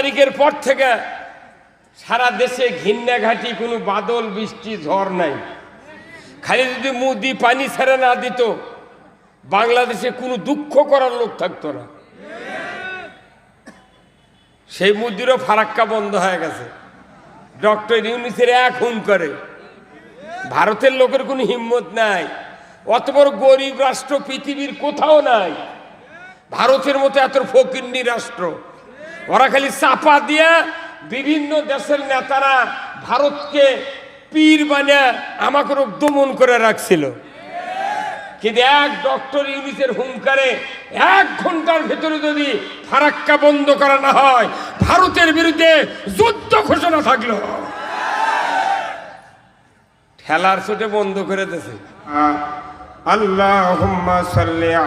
তারিখের পর থেকে সারা দেশে ঘিন্না ঘাটি কোনো বাদল, বৃষ্টি, ঝড় নাই। খালি যদি মুদি পানি ছেড়ে না দিত, বাংলাদেশে কোনো দুঃখ করার লোক থাকতো না। সেই মুদিরও ফারাক্কা বন্ধ হয়ে গেছে। ডক্টর ইউনিসের এক হুম করে, ভারতের লোকের কোনো হিম্মত নাই। অত বড় গরিব রাষ্ট্র পৃথিবীর কোথাও নাই। ভারতের মতো এত ফকিন্নি রাষ্ট্র। ওরা খালি চাপা দিয়ে বিভিন্ন দেশের নেতারা ভারতকে পীর বানিয়ে আমাকে দমন করে রাখছিল। কিন্তু এক ডক্টর ইউনিসের হুঙ্কারে এক ঘণ্টার ভেতরে যদি ফারাক্কা বন্ধ করা না হয়, ভারতের বিরুদ্ধে যুদ্ধ ঘোষণা থাকল। ঠেলার ছোটে বন্ধ করে দিয়েছে। আল্লাহ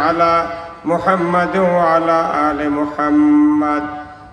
আলা মুহাম্মদ আলা আলে মুহাম্মদ।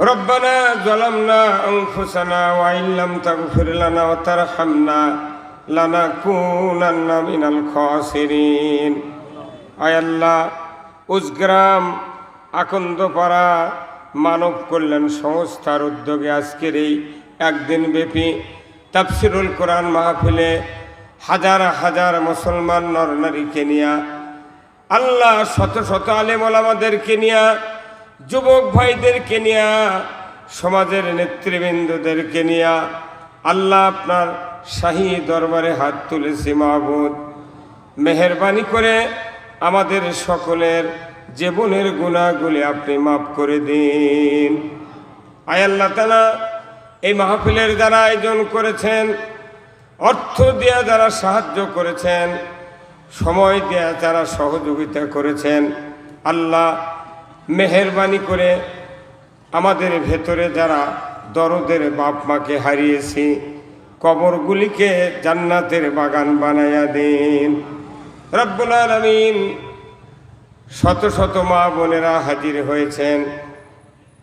ربنا ظلمنا أنفسنا وإن لم تغفر لنا وترحمنا لنكونن من الخاسرين আয় আল্লাহ উজগ্রাম আকন্দপাড়া মানব কল্যাণ সংস্থার উদ্যোগে আজকের এই একদিন ব্যাপী তাফসিরুল কোরআন মাহফিলে হাজার হাজার মুসলমান নরনারীকে নিয়া আল্লাহ শত শত আলেম আমাদেরকে নিয়া যুবক ভাইদেরকে নিয়া, সমাজের নেতৃবৃন্দদেরকে নিয়া, আল্লাহ আপনার শাহী দরবারে হাত তুলেছে মাহবুদ। মেহরবানি করে আমাদের সকলের জীবনের গুণাগুলি আপনি মাফ করে দিন। আয় আল্লাহ তালা এই মাহফিলের দ্বারা আয়োজন করেছেন, অর্থ দেয়া যারা সাহায্য করেছেন, সময় দেয়া যারা সহযোগিতা করেছেন, আল্লাহ মেহরবানি করে আমাদের ভেতরে যারা দরদের বাপ মাকে হারিয়েছি, কবরগুলিকে জান্নাতের বাগান বানাইয়া দিন। রব্বুল আলমিন শত শত মা বোনেরা হাজির হয়েছেন।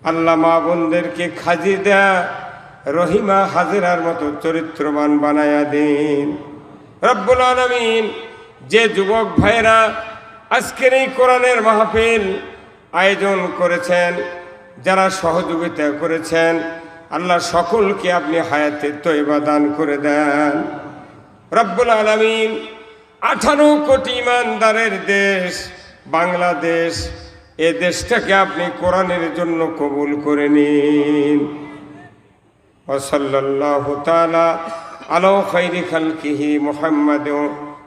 আল্লাহ মা বোনদেরকে খাজি দেয়া রহিমা হাজেরার মতো চরিত্রবান বানায়া দিন। রব্বুল আলমিন যে যুবক ভাইরা আজকের এই কোরআনের মাহফিল আয়োজন করেছেন, যারা সহযোগিতা করেছেন, আল্লাহ সকলকে আপনি হায়াতে তৈবা দান করে দেন। রব্বুল আলমিন আঠারো কোটি ইমানদারের দেশ, বাংলাদেশ, এ দেশটাকে আপনি কোরআনের জন্য কবুল করে নিন। ওসল্লাহ খালকিহি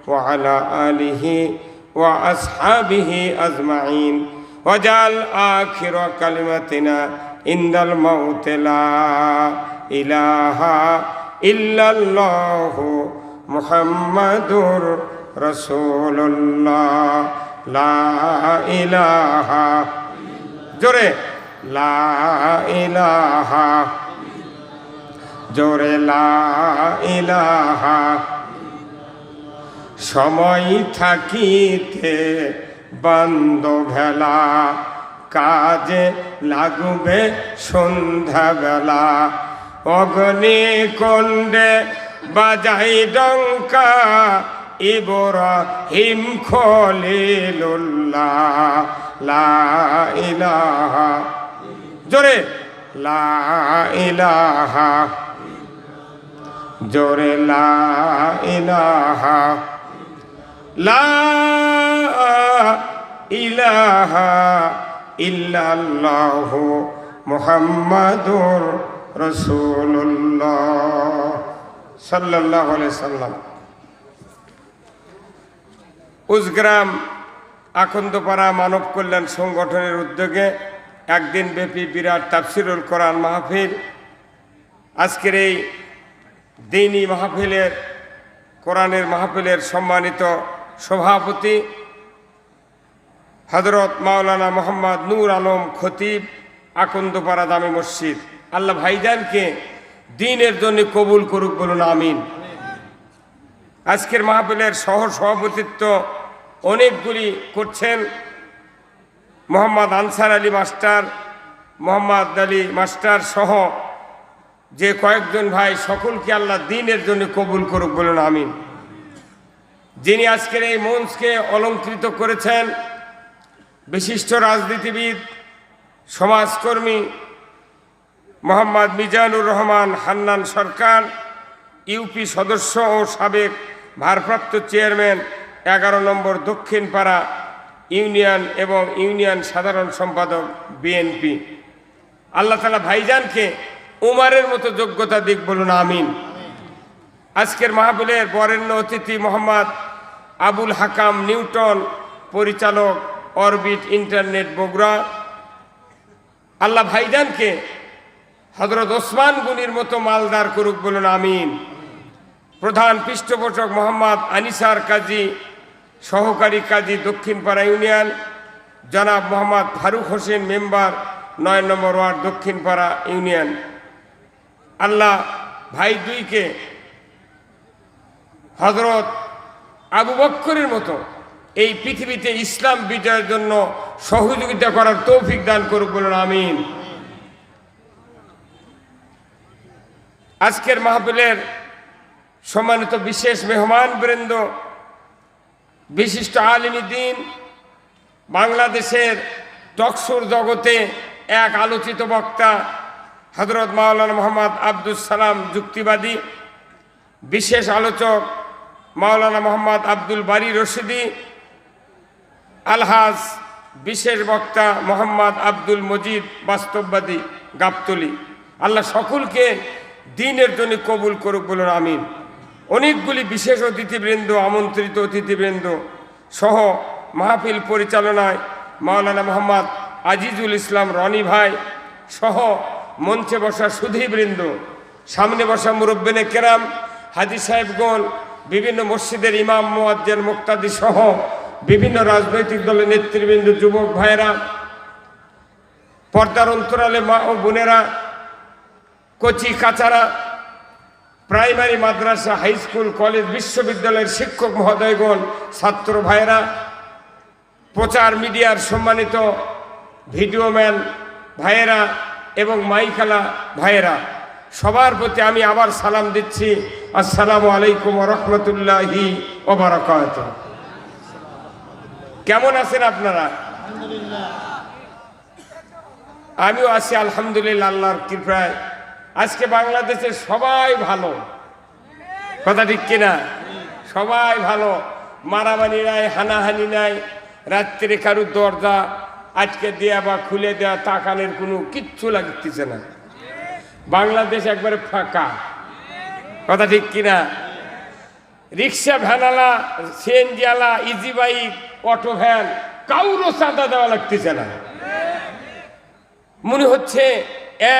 ও আলা আলিহি ও আসহাবিহি আজমাইন। ওজাল আখির কালিমাতিনা ইন্দাল মৌতেলা ইলাহা ইল্লাল্লাহ মুহাম্মাদুর রসুল্লাহ লা ইলাহা জোরে। লা ইলাহা জোরে। লাহা সময় থাকিতে বন্ধ ভেলা কাজে লাগবে সন্ধ্যাবেলা। অগ্নি কণ্ডে বাজাই ডঙ্কা ইবর হিম খলিলুল্লাহ, লা ইলাহা। জোরে, লা ইলাহা। জোরে, লা ইলাহা। লা ইলাহা ইল্লাল্লাহ মুহাম্মাদুর রাসূলুল্লাহ সাল্লাল্লাহু আলাইহি সাল্লাম। উজগ্রাম আকন্দপাড়া মানব কল্যাণ সংগঠনের উদ্যোগে একদিন ব্যাপী বিরাট তাফসিরুল কোরআন মাহফিল। আজকের এই দিনী মাহফিলের, কোরআনের মাহফিলের সম্মানিত সভাপতি হজরত মাওলানা মোহাম্মদ নূর আলম খতিব আকন্দপাড়া দামে মসজিদ। আল্লাহ ভাইজানকে দিনের জন্য কবুল করুক বলুন, আমিন। আজকের মাহফিলের সহ সভাপতিত্ব অনেকগুলি করছেন মোহাম্মদ আনসার আলী মাস্টার, মোহাম্মদ আলী মাস্টার সহ যে কয়েকজন ভাই, সকলকে আল্লাহ দিনের জন্য কবুল করুক বলুন, আমিন। যিনি আজকের এই মঞ্চকে অলঙ্কৃত করেছেন বিশিষ্ট রাজনীতিবিদ, সমাজকর্মী মোহাম্মদ মিজানুর রহমান হান্নান সরকার, ইউপি সদস্য ও সাবেক ভারপ্রাপ্ত চেয়ারম্যান এগারো নম্বর দক্ষিণ পাড়া ইউনিয়ন এবং ইউনিয়ন সাধারণ সম্পাদক বিএনপি। আল্লাহ তালা ভাইজানকে উমারের মতো যোগ্যতা দিক বলুন, আমিন। আজকের মাহফিলের বরেণ্য অতিথি মোহাম্মদ আবুল হাকাম নিউটন, পরিচালক অরবিট, ইন্টারনেট, বগুড়া। আল্লাহ ভাইজানকে হজরত ওসমান গুনির মতো মালদার করুক বলুন, আমিন। প্রধান পৃষ্ঠপোষক মোহাম্মদ আনিসার কাজী, সহকারী কাজী দক্ষিণপাড়া ইউনিয়ন, জনাব মোহাম্মদ ফারুক হোসেন মেম্বার, নয় নম্বর ওয়ার্ড দক্ষিণপাড়া ইউনিয়ন। আল্লাহ ভাই দুইকে হজরত আবু বক্করের মতো এই পৃথিবীতে ইসলাম বিজয়ের জন্য সহযোগিতা করার তৌফিক দান করুক বলুন, আমিন। আজকের মাহফিলের সম্মানিত বিশেষ মেহমান বৃন্দ, বিশিষ্ট আলিমী দিন, বাংলাদেশের টকসুর জগতে এক আলোচিত বক্তা হজরত মাওলানা মোহাম্মদ আব্দুল সালাম যুক্তিবাদী, বিশেষ আলোচক মাওলানা মোহাম্মদ আব্দুল বারি রশিদি আলহাজ, বিশেষ বক্তা মোহাম্মদ আব্দুল মজিদ বাস্তববাদী গাবতলি। আল্লাহ সকলকে দিনের জন্য কবুল করুক বলুন, আমিন। অনেকগুলি বিশেষ অতিথিবৃন্দ, আমন্ত্রিত অতিথিবৃন্দ সহ মাহফিল পরিচালনায় মাওলানা মোহাম্মদ আজিজুল ইসলাম রনি ভাই সহ মঞ্চে বসা সুধীবৃন্দ, সামনে বসা মুরব্বিনে কেরাম, হাজি সাহেবগণ, বিভিন্ন মসজিদের ইমাম মোয়াজ্জের মুক্তাদি সহ বিভিন্ন রাজনৈতিক দলের নেতৃবৃন্দ, যুবক ভাইয়েরা, পর্দার অন্তরালে মা ও বোনেরা, কচি কাচারা, প্রাইমারি মাদ্রাসা, হাই স্কুল, কলেজ, বিশ্ববিদ্যালয়ের শিক্ষক মহোদয়গণ, ছাত্র ভাইয়েরা, প্রচার মিডিয়ার সম্মানিত ভিডিওম্যান ভাইয়েরা এবং মাইকালা ভাইয়েরা, সবার প্রতি আমি আবার সালাম দিচ্ছি। আসসালামু আলাইকুম রহমতুল্লাহি ওবরাকাত কেমন আছেন আপনারা? আমিও আছি আলহামদুলিল্লাহ আল্লাহর কৃপায়। আজকে বাংলাদেশের সবাই ভালো। কথা ঠিক কিনা? সবাই ভালো। মারামারি নাই হানাহানি নাই রাত্রে কারুর দরজা আজকে দেয়া বা খুলে দেয়া তাকানের কোনো কিচ্ছু লাগতেছে না। বাংলাদেশ একবারে ফাঁকা। কথা ঠিক কিনা? রিক্সা ভ্যানালা সিএনজিওয়ালা ইজি বাইক, অটো ভ্যান কাউরও চাঁদা দেওয়া লাগতেছে না। মনে হচ্ছে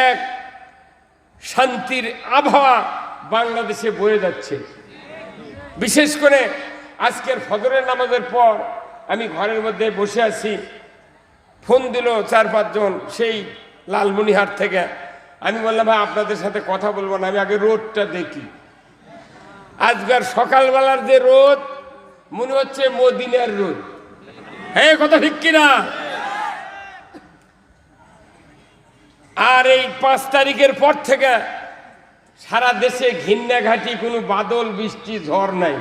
এক শান্তির আবহাওয়া বাংলাদেশে বয়ে যাচ্ছে। বিশেষ করে আজকের ফজরের নামাজের পর আমি ঘরের মধ্যে বসে আছি। ফোন দিল চার পাঁচজন সেই লালমনিহাট থেকে। আমি বললাম, ভাই, আপনাদের সাথে কথা বলব না, আমি আগে রোডটা দেখি। আজকের সকালবেলার যে রোদ, মনে হচ্ছে মদিনার রোদ। হ্যাঁ কথা ঠিক কিনা? আর এই পাঁচ তারিখের পর থেকে সারা দেশে ঘিন্নাঘাটি, কোনো বাদল, বৃষ্টি, ঝড় নাই।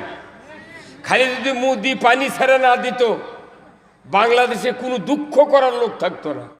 খালি যদি মুদি পানি ছেড়ে না দিত, বাংলাদেশে কোনো দুঃখ করার লোক থাকতো না।